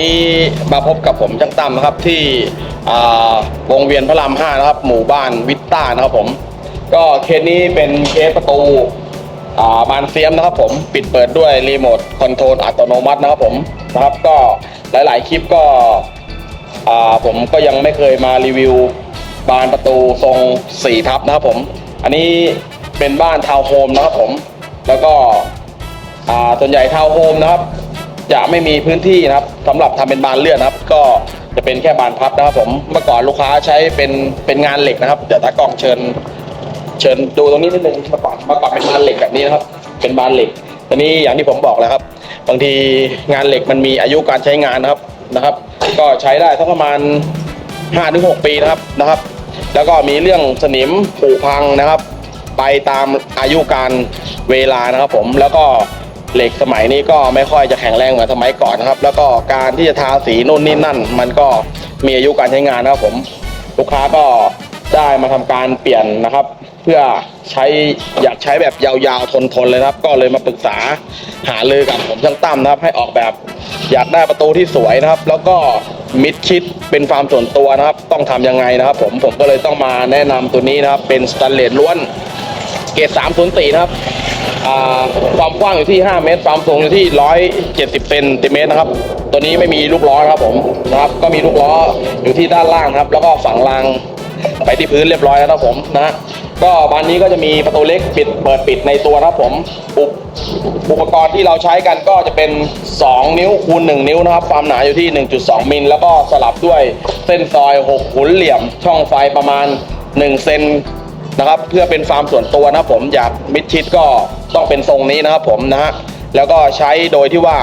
นี้มาพบกับผมจังตั้มนะครับที่วงเวียนพระรามห้านะครับ หมู่บ้านวิตต้านะครับผม ก็เคสนี้เป็นเคสประตูบานเซียมนะครับผมปิดเปิดด้วยรีโมทคอนโทรลอัตโนมัตินะครับผมนะครับก็หลาย ๆ คลิปก็ผมก็ยังไม่เคยมารีวิวบานประตูทรงสี่ทับนะครับผม อันนี้เป็นบ้านทาวน์โฮมนะครับผม แล้วก็ส่วนใหญ่ทาวน์โฮมนะครับ จะไม่มีพื้นที่นะครับสำหรับทำเป็นบานเลื่อนนะครับ ก็จะเป็นแค่บานพับนะครับ ผมเมื่อก่อนลูกค้าใช้เป็นเป็นงานเหล็กนะครับเดี๋ยวตากล้องเชิญ เชิญดูตรงนี้นิดนึงเมื่อก่อนเมื่อก่อนเป็นบานเหล็กแบบนี้นะครับ เป็นบานเหล็กตอนนี้อย่างที่ผมบอกแล้วครับ บางทีงานเหล็กมันมีอายุการใช้งานนะครับนะครับ ก็ใช้ได้สักประมาณ5-6ถึงปีนะครับนะครับ แล้วก็มีเรื่องสนิมผุพังนะครับ ไปตามอายุการเวลานะครับผมแล้วก็ เหล็กสมัยนี้ก็ไม่ค่อยจะแข็งแรงเหมือนสมัยก่อนนะครับ แล้วก็การที่จะทาสีนู่นนี่นั่น มันก็มีอายุการใช้งานนะครับผมลูกค้าก็ได้มาทำการเปลี่ยนนะครับ เพื่อใช้อยากใช้แบบยาวๆทนๆเลยครับ ก็เลยมาปรึกษาหาเลยกับผมช่างตั้มนะครับ ให้ออกแบบอยากได้ประตูที่สวยนะครับ แล้วก็มิดชิดเป็นฟาร์มส่วนตัวนะครับ ต้องทำยังไงนะครับ ผมผมก็เลยต้องมาแนะนำตัวนี้นะครับ เป็นสแตนเลสล้วน เกรด304นะครับ ความกว้างอยู่ที่ 5 เมตร ความสูงอยู่ที่ 170เซนติเมตรนะครับ ตัวนี้ไม่มีลูกล้อครับผมนะครับ ก็มีลูกล้ออยู่ที่ด้านล่างครับ แล้วก็ฝังรางไปที่พื้นเรียบร้อยแล้วนะครับผมนะก็บานนี้ก็จะมีประตูเล็กปิดเปิดปิดในตัวนะครับผมอุปอุปกรณ์ที่เราใช้กันก็จะเป็น 2 นิ้วคูณ1 นิ้วนะครับ ความหนาอยู่ที่ 1.2 มิลแล้วก็สลับด้วยเส้นซอย 6 ขุนเหลี่ยม ช่องไฟประมาณ 1 เซน นะครับ เพื่อเป็นฟาร์มส่วนตัวนะผมอยากมิดชิดก็ต้องเป็นทรงนี้นะครับผมนะฮะแล้วก็ใช้โดยที่ว่า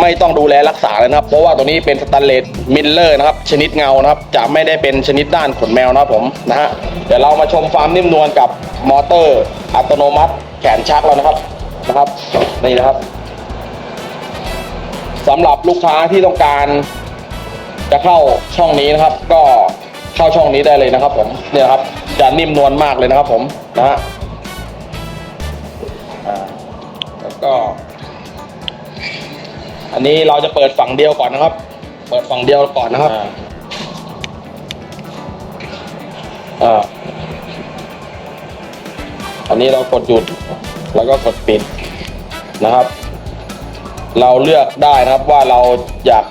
ไม่ต้องดูแลรักษาเลยนะครับ เพราะว่าตัวนี้เป็นสแตนเลสมิลเลอร์นะครับ ชนิดเงานะครับ จะไม่ได้เป็นชนิดด้านขนแมวนะครับผมนะฮะเดี๋ยวเรามาชมความนิ่มนวลกับมอเตอร์อัตโนมัติแขนชักแล้วนะครับนะครับนี่นะครับสำหรับลูกค้าที่ต้องการ จะเข้าช่องนี้นะครับ ก็เข้าช่องนี้ได้เลยนะครับผมเนี่ยครับ จะนิ่มนวลมากเลยนะครับผมนะฮะแล้วก็ อันนี้เราจะเปิดฝั่งเดียวก่อนนะครับ เปิดฝั่งเดียวก่อนนะครับอ่าอันนี้เรากดหยุดแล้วก็กดปิดนะครับ เราเลือกได้นะครับว่าเราอยาก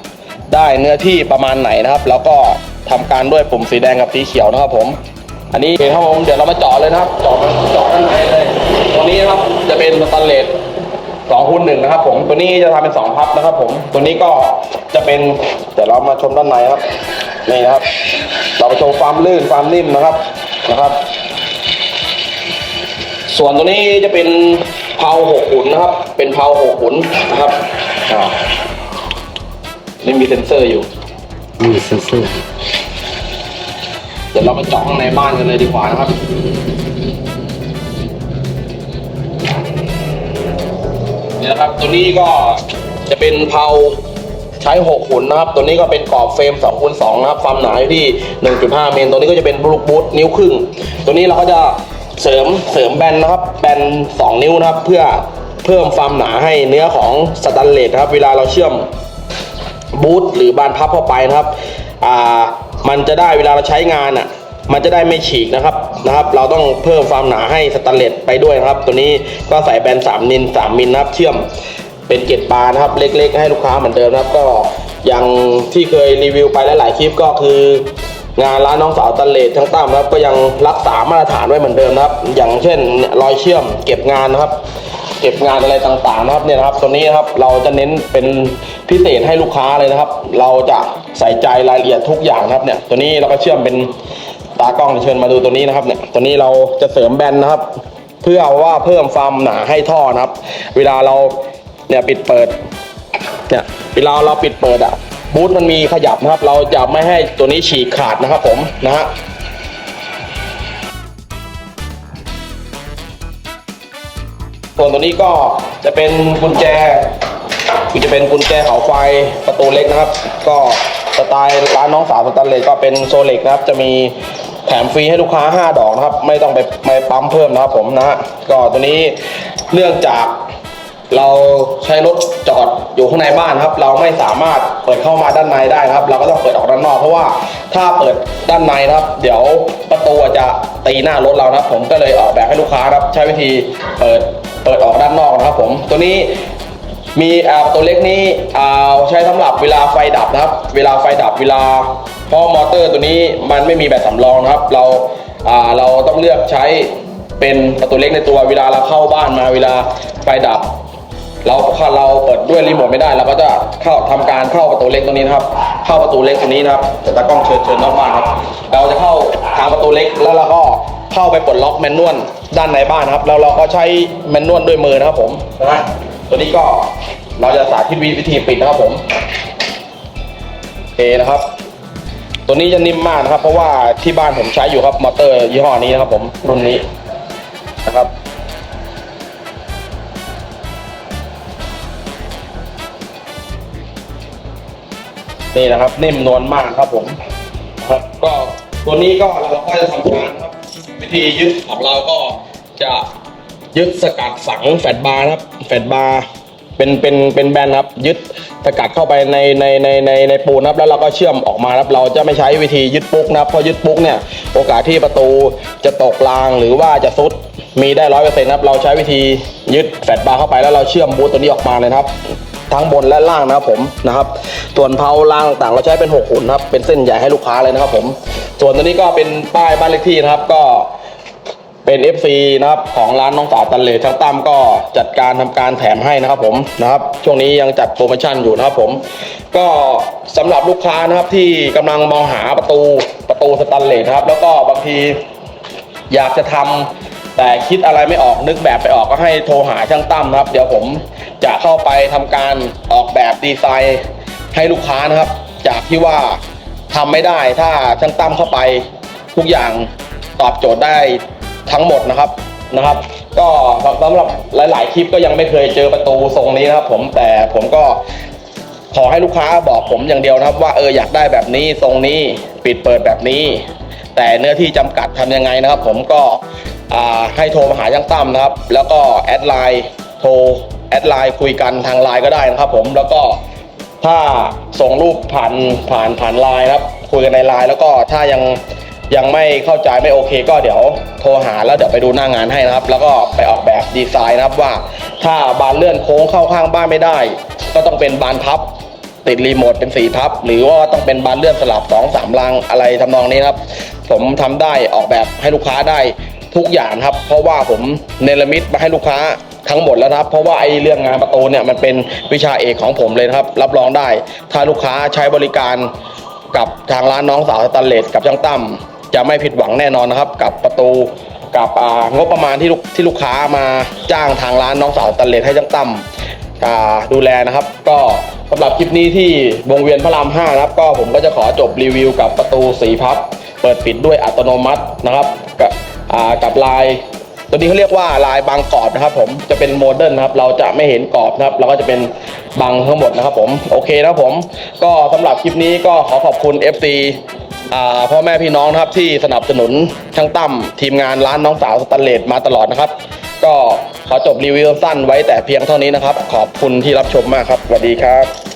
ได้เนื้อที่ประมาณไหนนะครับ แล้วก็ทำการด้วยปุ่มสีแดงกับสีเขียวนะครับผม อันนี้เห็นครับผมเดี๋ยวเรามาเจาะเลยนะครับเจาะเจาะด้านในเลย ตรงนี้นะครับจะเป็นสแตนเลสสองคูณหนึ่งนะครับ ผมตัวนี้จะทำเป็นสองพับนะครับ ผมตัวนี้ก็จะเป็นเดี๋ยวเรามาชมด้านในครับนี่นะครับ เรามาชมความลื่นความนิ่มนะครับนะครับ ส่วนตัวนี้จะเป็นเพาหกขุนนะครับ เป็นเพาหกขุนนะครับนี่มีเซ็นเซอร์อยู่มีเซนเซอร์ ดี๋ยวเรามาเจาะข้างในบ้านกันเลยดีกว่านะครับเนี่นะครับตัวนี้ก็จะเป็นเพาใช้6ขุนนะครับ ตัวนี้ก็เป็นกรอบเฟรม2คูณ2นะครับ ความหนาอยู่ที่ 1.5 เมตรตัวนี้ก็จะเป็นบลูบูทนิ้วครึ่ง ตัวนี้เราก็จะเสริมเสริมแบนนะครับ แบน 2 นิ้วนะครับ เพื่อเพิ่มความหนาให้เนื้อของสแตนเลสครับ เวลาเราเชื่อมบูทหรือบานพับเข้าไปนะครับ อ่า มันจะได้เวลาเราใช้งานอะมันจะได้ไม่ฉีกนะครับนะครับ เราต้องเพิ่มความหนาให้สแตนเลสไปด้วยนะครับ ตัวนี้ก็ใส่แบน3มิล3มิลนะครับ เชื่อมเป็นเกล็ดบาร์นะครับ เล็ก ๆ ให้ลูกค้าเหมือนเดิมนะครับ ก็อย่างที่เคยรีวิวไปหลายๆคลิปก็คืองานร้านน้องสาวตันเลสทั้งตั้มนะครับก็ยังรักษามาตรฐานไว้เหมือนเดิมนะครับ อย่างเช่น รอยเชื่อมเก็บงานนะครับ เก็บงานอะไรต่างๆนะครับเนี่ยนะครับตัวนี้นะครับเราจะเน้นเป็นพิเศษให้ลูกค้าเลยนะครับ เราจะใส่ใจรายละเอียดทุกอย่างนะครับเนี่ยตัวนี้เราก็เชื่อมเป็นตากล้องเชิญมาดูตัวนี้นะครับเนี่ยตัวนี้เราจะเสริมแบนนะครับ เพื่อว่าเพิ่มความหนาให้ท่อนะครับ เวลาเราเนี่ยปิดเปิดเนี่ยเวลาเราปิดเปิดอะบูทมันมีขยับนะครับ เราจะไม่ให้ตัวนี้ฉีกขาดนะครับผมนะฮะ ส่วนตัวนี้ก็จะเป็นกุญแจคือจะเป็นกุญแจเขาไฟประตูเล็กนะครับ ก็สไตล์ร้านน้องสาวสแตนเลสก็เป็นโซเล็กนะครับ จะมีแถมฟรีให้ลูกค้า 5 ดอกนะครับ ไม่ต้องไปไปปั๊มเพิ่มนะครับผมนะฮะก็ตัวนี้เนื่องจากเราใช้รถจอดอยู่ข้างในบ้านครับ เราไม่สามารถเปิดเข้ามาด้านในได้นะครับ เราก็ต้องเปิดออกด้านนอกเพราะว่าถ้าเปิดด้านในครับ เดี๋ยวประตูจะตีหน้ารถเรานะครับ ผมก็เลยออกแบบให้ลูกค้าครับ ใช้วิธีเปิด เปิดออกด้านนอกนะครับผมตัวนี้มีอ่าประตูเล็กนี้อ่าใช้สำหรับเวลาไฟดับนะครับ เวลาไฟดับเวลาเพราะมอเตอร์ตัวนี้มันไม่มีแบบสำรองนะครับ เราอ่าเราต้องเลือกใช้เป็นประตูเล็กในตัวเวลาเราเข้าบ้านมาเวลาไฟดับ เราเราเปิดด้วยรีโมทไม่ได้เราก็จะเข้าทำการเข้าประตูเล็กตรงนี้นะครับ เข้าประตูเล็กตรงนี้นะครับแต่ตากล้องเชิญเชิญนอกบ้านครับ เราจะเข้าทางประตูเล็กแล้วเราก็ เข้าไปปลดล็อกแมนนวลด้านในบ้านนะครับ แล้วเราก็ใช้แมนนวลด้วยมือนะครับผมนะตัวนี้ก็เราจะสาธิตวิธีปิดนะครับผมโอเคนะครับ ตัวนี้จะนิ่มมากนะครับ เพราะว่าที่บ้านผมใช้อยู่ครับมอเตอร์ยี่ห้อนี้นะครับ ผมรุ่นนี้นะครับนี่นะครับนิ่มนวลมากครับผมครับก็ตัวนี้ก็เราก็จะทำการครับ วิธียึดของเราก็จะยึดสกัดฝังแฟดบาร์ครับแฟดบาร์เป็นเป็นเป็นแบนครับยึดสกัดเข้าไปในในในในในปูนครับแล้วเราก็เชื่อมออกมาครับเราจะไม่ใช้วิธียึดปุ๊กนะครับเพราะยึดปุ๊กเนี่ยโอกาสที่ประตูจะตกรางหรือว่าจะซุดมีได้ร้อยเปอร์เซ็นต์ครับเราใช้วิธียึดแฟดบาร์เข้าไปแล้วเราเชื่อมบูทตัวนี้ออกมาเลยครับทั้งบนและล่างนะครับผมนะครับส่วนเพาล่างต่างเราใช้เป็น6หุ่นนครับเป็นเส้นใหญ่ให้ลูกค้าเลยนะครับผม ส่วนตัวนี้ก็เป็นป้ายบ้านเลขที่นะครับก็เป็น FC นะครับของร้านน้องสาวตันเลช่างตั้มก็จัดการทำการแถมให้นะครับผมนะครับ ช่วงนี้ยังจัดโปรโมชั่นอยู่นะครับผม ก็สำหรับลูกค้านะครับที่กำลังมองหาประตูประตูสตันเลสครับ แล้วก็บางทีอยากจะทำแต่คิดอะไรไม่ออกนึกแบบไปออกก็ให้โทรหาช่างตั้มนะครับ เดี๋ยวผมจะเข้าไปทำการออกแบบดีไซน์ให้ลูกค้านะครับ จากที่ว่า ทำไม่ได้ถ้าช่างตั้มเข้าไปทุกอย่างตอบโจทย์ได้ทั้งหมดนะครับนะครับ ก็สำหรับหลาย ๆ คลิปก็ยังไม่เคยเจอประตูทรงนี้นะครับผมแต่ผมก็ขอให้ลูกค้าบอกผมอย่างเดียวนะครับ ว่าเอออยากได้แบบนี้ทรงนี้ปิดเปิดแบบนี้ แต่เนื้อที่จำกัดทำยังไงนะครับ ผมก็ให้โทรมาหาช่างตั้มนะครับ แล้วก็แอดไลน์โทรแอดไลน์คุยกันทางไลน์ก็ได้นะครับ ผมแล้วก็ ถ้าส่งรูปผ่านผ่านผ่านไลน์ครับ คุยกันในไลน์แล้วก็ถ้ายังยังไม่เข้าใจไม่โอเค ก็เดี๋ยวโทรหาแล้วเดี๋ยวไปดูหน้างานให้นะครับ แล้วก็ไปออกแบบดีไซน์นะครับว่า ถ้าบานเลื่อนโค้งเข้าข้างบ้านไม่ได้ ก็ต้องเป็นบานพับ ติดรีโมทเป็นสีพับ หรือว่าต้องเป็นบานเลื่อนสลับสองสามรางอะไรทำนองนี้ครับ ผมทำได้ออกแบบให้ลูกค้าได้ทุกอย่างครับ เพราะว่าผมเนรมิตมาให้ลูกค้า ทั้งหมดแล้วนะครับ เพราะว่าไอ้เรื่องงานประตูเนี่ยมันเป็นวิชาเอกของผมเลยนะครับ รับรองได้ ถ้าลูกค้าใช้บริการกับทางร้านน้องสาวสตันเลสกับช่างตั้มจะไม่ผิดหวังแน่นอนนะครับ กับประตูกับอ่างบประมาณที่ลูกที่ลูกค้ามาจ้างทางร้านน้องสาวสตันเลสให้ช่างตั้มอ่าดูแลนะครับ ก็สำหรับคลิปนี้ที่วงเวียนพระราม5นะครับ ก็ผมก็จะขอจบรีวิวกับประตูสีพับ เปิดปิดด้วยอัตโนมัตินะครับกับกับลาย ตัวนี้เขาเรียกว่าลายบางกรอบนะครับ ผมจะเป็นโมเดิร์นนะครับ เราจะไม่เห็นกรอบนะครับ เราก็จะเป็นบังทั้งหมดนะครับ ผมโอเคนะครับผม ก็สำหรับคลิปนี้ก็ขอขอบคุณ FC พ่อแม่พี่น้องนะครับที่สนับสนุนช่างตั้มทีมงานร้านน้องสาวสตันเลสมาตลอดนะครับ ก็ขอจบรีวิวสั้นไว้แต่เพียงเท่านี้นะครับ ขอบคุณที่รับชมมากครับสวัสดีครับ